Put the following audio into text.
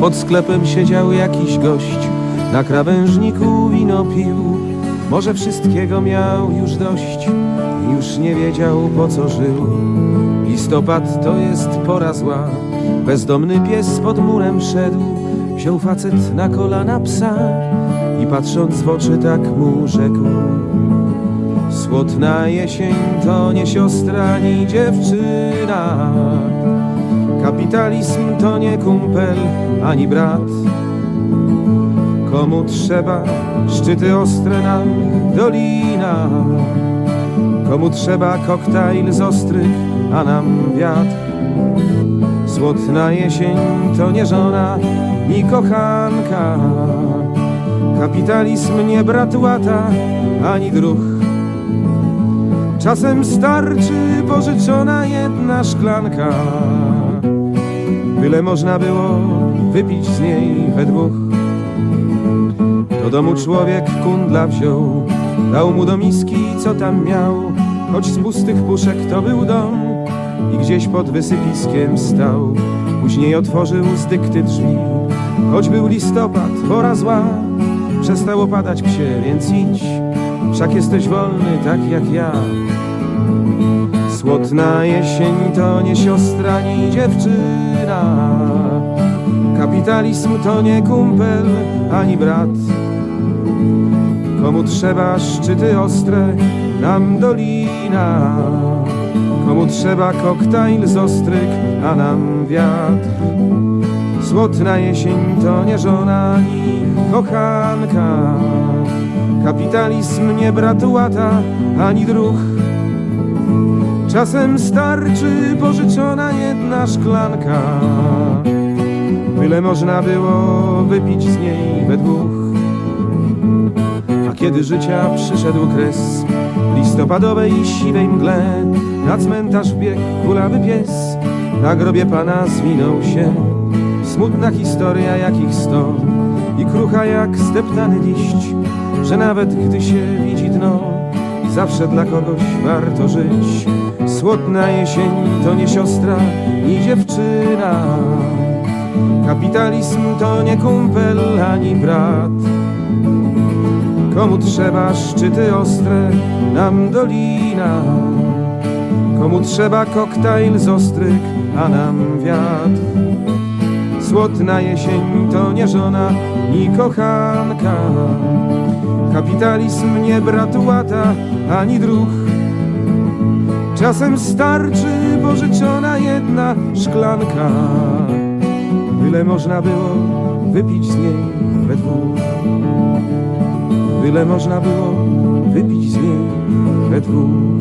Pod sklepem siedział jakiś gość, na krawężniku wino pił. Może wszystkiego miał już dość już nie wiedział po co żył. Listopad to jest pora zła, bezdomny pies pod murem szedł. Wziął facet na kolana psa i patrząc w oczy tak mu rzekł. Słodna jesień to nie siostra, ani dziewczyna. Kapitalizm to nie kumpel, ani brat. Komu trzeba szczyty ostre nam dolina? Komu trzeba koktajl z ostrych, a nam wiatr? Słodna jesień to nie żona, ni kochanka. Kapitalizm nie brat łata, ani druh. Czasem starczy pożyczona jedna szklanka. Byle można było wypić z niej we dwóch. Do domu człowiek kundla wziął Dał mu do miski co tam miał. Choć z pustych puszek to był dom I gdzieś pod wysypiskiem stał. Później otworzył z dykty drzwi. Choć był listopad, pora zła Przestało padać psie, więc idź. Wszak jesteś wolny tak jak ja Słodna jesień to nie siostra, ni dziewczyna. Kapitalizm to nie kumpel, ani brat. Komu trzeba szczyty ostre, nam dolina. Komu trzeba koktajl z ostryk, a nam wiatr. Słodna jesień to nie żona, ni kochanka. Kapitalizm nie brat łata, ani druh. Czasem starczy pożyczona jedna szklanka Byle można było wypić z niej we dwóch. A kiedy życia przyszedł kres listopadowej siwej mgle Na cmentarz wbiegł kulawy pies. Na grobie pana zwinął się Smutna historia jakich sto I krucha jak steptany liść Że nawet gdy się widzi dno Zawsze dla kogoś warto żyć. Słodna jesień to nie siostra, ni dziewczyna. Kapitalizm to nie kumpel, ani brat. Komu trzeba szczyty ostre, nam dolina. Komu trzeba koktajl z ostryk, a nam wiatr. Słodna jesień to nie żona, ni kochanka Kapitalizm nie brat łata, ani druh Czasem starczy pożyczona jedna szklanka. Byle można było wypić z niej we dwóch. Byle można było wypić z niej we dwóch